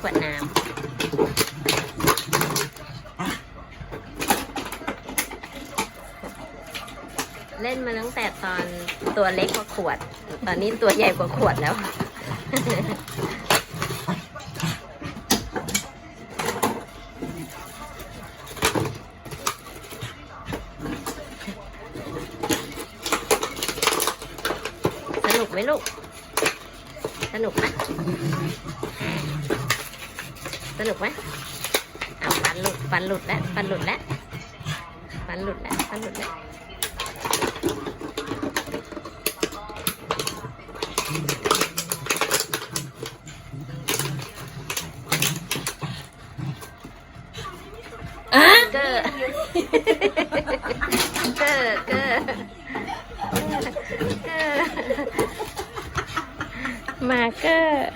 ขวดน้ำเล่นมาตั้งแต่ตอนตัวเล็กกว่าขวด ตอนนี้ตัวใหญ่กว่าขวดแล้วสนุกไหมลูก สนุกไหมสนุกไหมอ้าวฟันหลุดฟันหลุดแล้วฟันหลุดแล้วฟันหลุดแล้วฟันหลุดแล้วเกอร์เกอร์เกอร์เกอร์ มาเกอร์